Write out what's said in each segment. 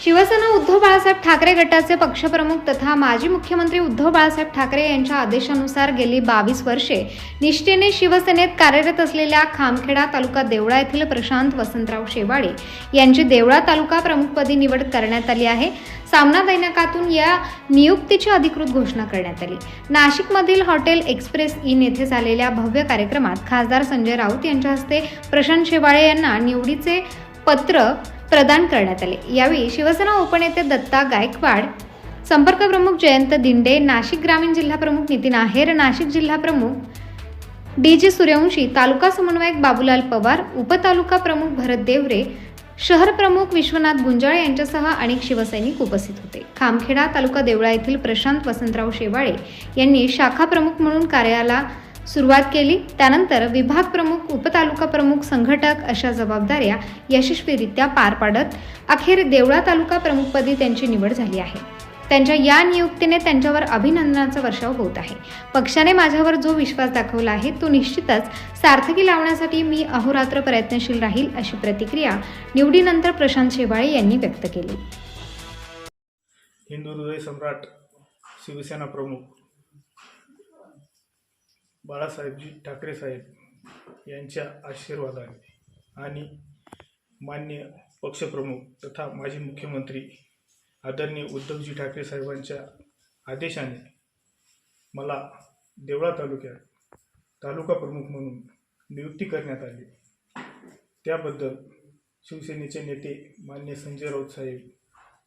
शिवसेना उद्धव बाळासाहेब ठाकरे गटाचे पक्षप्रमुख तथा माजी मुख्यमंत्री उद्धव बाळासाहेब ठाकरे यांच्या आदेशानुसार गेली बावीस वर्षे निष्ठेने शिवसेनेत कार्यरत असलेल्या खामखेडा तालुका देवळा येथील प्रशांत वसंतराव शेवाळे यांची देवळा तालुका प्रमुखपदी निवड करण्यात आली आहे. सामना दैनिकातून या नियुक्तीची अधिकृत घोषणा करण्यात आली. नाशिकमधील हॉटेल एक्सप्रेस इन येथे झालेल्या भव्य कार्यक्रमात खासदार संजय राऊत यांच्या हस्ते प्रशांत शेवाळे यांना निवडीचे पत्र प्रदान करण्यात आले. यावेळी शिवसेना उपनेते दत्ता गायकवाड संपर्क प्रमुख जयंत दिंडे नाशिक ग्रामीण जिल्हा प्रमुख नितीन आहेर नाशिक जिल्हा प्रमुख डी जी सूर्यवंशी तालुका समन्वयक बाबूलाल पवार उपतालुका प्रमुख भरत देवरे शहर प्रमुख विश्वनाथ गुंजाळ यांच्यासह अनेक शिवसैनिक उपस्थित होते. खामखेडा तालुका देवळा येथील प्रशांत वसंतराव शेवाळे यांनी शाखा प्रमुख म्हणून कार्याला सुरुवात केली. त्यानंतर विभाग प्रमुख उपतालुका प्रमुख संघटक अशा जबाबदाऱ्या यशस्वीरित्या पार पाडत अखेर देवळा तालुका प्रमुखपदी त्यांची निवड झाली आहे. त्यांच्या या नियुक्तीने त्यांच्यावर अभिनंदनाचा वर्षाव होत आहे. पक्षाने माझ्यावर जो विश्वास दाखवला आहे तो निश्चितच सार्थकी लावण्यासाठी मी अहोरात्र प्रयत्नशील राहील अशी प्रतिक्रिया निवडीनंतर प्रशांत शेवाळे यांनी व्यक्त केली. हिंदू हृदय सम्राट शिवसेना प्रमुख बाळासाहेबजी ठाकरे साहेब यांच्या आशीर्वादाने आणि मान्य पक्षप्रमुख तथा माजी मुख्यमंत्री आदरणीय उद्धवजी ठाकरे साहेबांच्या आदेशाने मला देवळा तालुक्यात तालुका प्रमुख म्हणून नियुक्ती करण्यात आली. त्याबद्दल शिवसेनेचे नेते मान्य संजय राऊत साहेब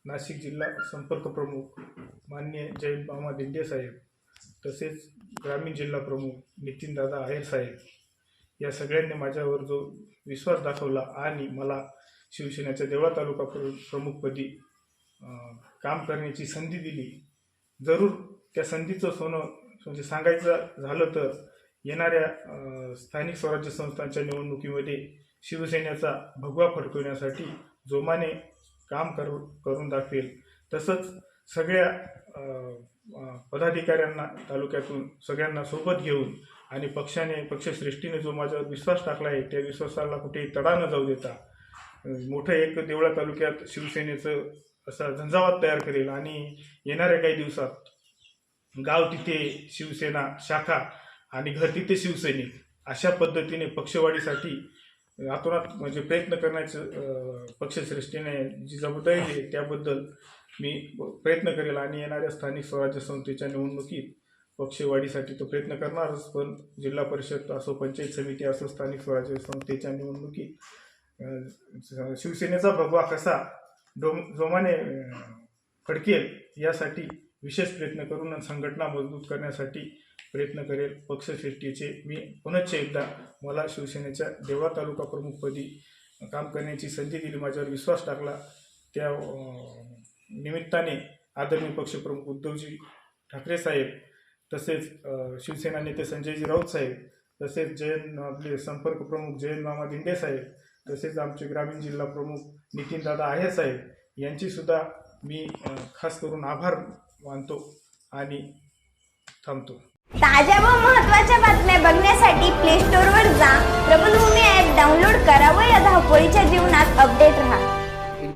नाशिक जिल्हा संपर्क प्रमुख मान्य जयंत मामा दिंडे साहेब तसेच ग्रामीण जिल्हा प्रमुख नितीनदादा आहेर साहेब या सगळ्यांनी माझ्यावर जो विश्वास दाखवला आणि मला शिवसेनेच्या देवळा तालुका प्र प्रमुखपदी काम करण्याची संधी दिली. जरूर त्या संधीचं सोनं म्हणजे सांगायचं झालं तर येणाऱ्या स्थानिक स्वराज्य संस्थांच्या निवडणुकीमध्ये शिवसेनेचा भगवा फडकवण्यासाठी जोमाने काम करू करून दाखवेल. तसंच सगळ्या पदाधिकाऱ्यांना तालुक्यातून सगळ्यांना सोबत घेऊन आणि पक्षाने पक्षश्रेष्ठीने जो माझ्यावर विश्वास टाकला आहे त्या विश्वासाला कुठेही तडा न जाऊ देता मोठं एक देवळा तालुक्यात शिवसेनेचं असा झंझावात तयार करेल आणि येणाऱ्या काही दिवसात गाव तिथे शिवसेना शाखा आणि घर तिथे शिवसैनिक अशा पद्धतीने पक्षवाढीसाठी आतोनात म्हणजे प्रयत्न करण्याचं पक्षश्रेष्ठीने जी जबाबदारी आहे त्याबद्दल मी प्रयत्न करेल आणि येणाऱ्या स्थानिक स्वराज्य संस्थेच्या निवडणुकीत पक्षवाढीसाठी तो प्रयत्न करणारच पण जिल्हा परिषद असो पंचायत समिती असो स्थानिक स्वराज्य संस्थेच्या निवडणुकीत शिवसेनेचा भगवा कसा डोम जोमाने खडकेल फडकेल यासाठी विशेष प्रयत्न करून संघटना मजबूत करण्यासाठी प्रयत्न करेल पक्षश्रेष्ठीचे मी पुनश्च एकदा मला शिवसेनेच्या देवळा तालुका प्रमुखपदी काम करण्याची संधी दिली माझ्यावर विश्वास टाकला. त्या निमित्ताने आदरणीय पक्षप्रमुख उद्धवजी ठाकरे साहेब तसेच शिवसेना नेते संजयजी राऊत साहेब तसेच जयंत आपले संपर्क प्रमुख जयंत मामा दिंडे साहेब तसेच आमचे ग्रामीण जिल्हा प्रमुख नितीनदादा आहे साहेब यांचीसुद्धा मी खास करून आभार मानतो आणि थांबतो. ताज्या व महत्त्वाच्या बातम्या बघण्यासाठी प्ले स्टोअरवर जा. प्रबलभूमी ॲप डाउनलोड करा व या धावपळीच्या जीवनात अपडेट राहा.